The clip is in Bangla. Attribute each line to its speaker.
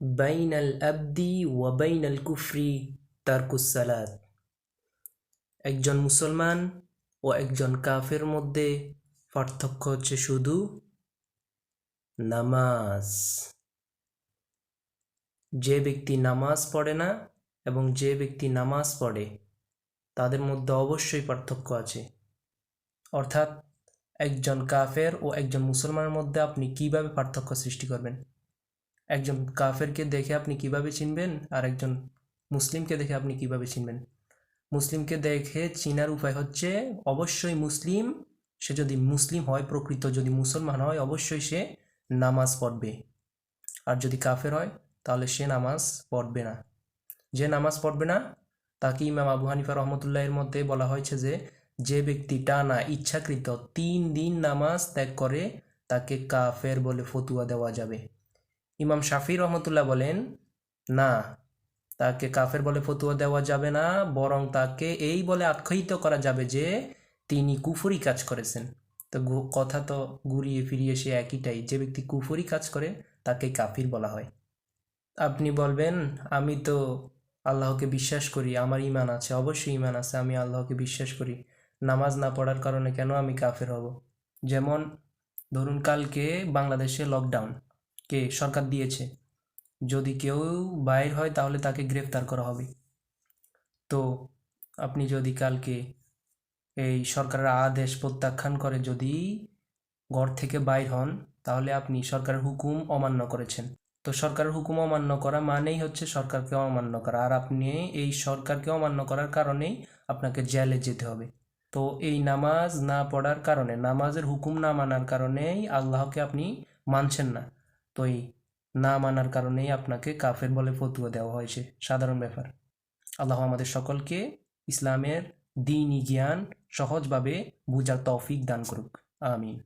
Speaker 1: বাইনাল আব্দি ওয়া বাইনাল কুফরি তারকুসালাত একজন মুসলমান ও একজন কাফের মধ্যে পার্থক্য হচ্ছে শুধু নামাজ। যে ব্যক্তি নামাজ পড়ে না এবং যে ব্যক্তি নামাজ পড়ে, তাদের মধ্যে অবশ্যই পার্থক্য আছে। অর্থাৎ একজন কাফের ও একজন মুসলমানের মধ্যে আপনি কীভাবে পার্থক্য সৃষ্টি করবেন? একজন কাফেরকে দেখে আপনি কীভাবে চিনবেন? আর একজন মুসলিমকে দেখে আপনি কীভাবে চিনবেন? মুসলিমকে দেখে চিনার উপায় হচ্ছে, অবশ্যই মুসলিম, সে যদি মুসলিম হয় প্রকৃত, যদি মুসলমান হয় অবশ্যই সে নামাজ পড়বে। আর যদি কাফের হয়, তাহলে সে নামাজ পড়বে না। যে নামাজ পড়বে না, তাকে ইমাম আবু হানিফা রহমতুল্লাহ এর মধ্যে বলা হয়েছে যে যে ব্যক্তি টানা ইচ্ছাকৃত তিন দিন নামাজ ত্যাগ করে, তাকে কাফের বলে ফতুয়া দেওয়া যাবে। ইমাম শাফি রহমতুল্লাহ বলেন, না, তাকে কাফের বলে ফতুয়া দেওয়া যাবে না, বরং তাকে এই বলে আখ্যায়িত করা যাবে যে তিনি কুফরি কাজ করেছেন। তো কথা তো ঘুরিয়ে ফিরিয়ে সে একইটাই, যে ব্যক্তি কুফরি কাজ করে, তাকে কাফির বলা হয়। আপনি বলবেন, আমি তো আল্লাহকে বিশ্বাস করি, আমার ইমান আছে, অবশ্যই ইমান আছে, আমি আল্লাহকে বিশ্বাস করি। নামাজ না পড়ার কারণে কেন আমি কাফের হব? যেমন, ধরুন কালকে বাংলাদেশে লকডাউন কে সরকার দিয়েছে। যদি কেউ বাইর হয় তাহলে তাকে গ্রেফতার করা হবে। তো আপনি যদি কালকে এই সরকারের আদেশ প্রত্যাখ্যান করে যদি ঘর থেকে বাইর হন, তাহলে আপনি সরকারের হুকুম অমান্য করেছেন। তো সরকারের হুকুম অমান্য করা মানেই হচ্ছে সরকারকে অমান্য করা। আর আপনি এই সরকারকে অমান্য করার কারণেই আপনাকে জেলে যেতে হবে। তো এই নামাজ না পড়ার কারণে, নামাজের হুকুম না মানার কারণেই আল্লাহকে আপনি মানছেন না। তো এই না মানার কারণেই আপনাকে কাফের বলে ফতুয়া দেওয়া হয়েছে। সাধারণ ব্যাপার। আল্লাহ আমাদের সকলকে ইসলামের দিনই জ্ঞান সহজভাবে বুঝার তৌফিক দান করুক। আমিন।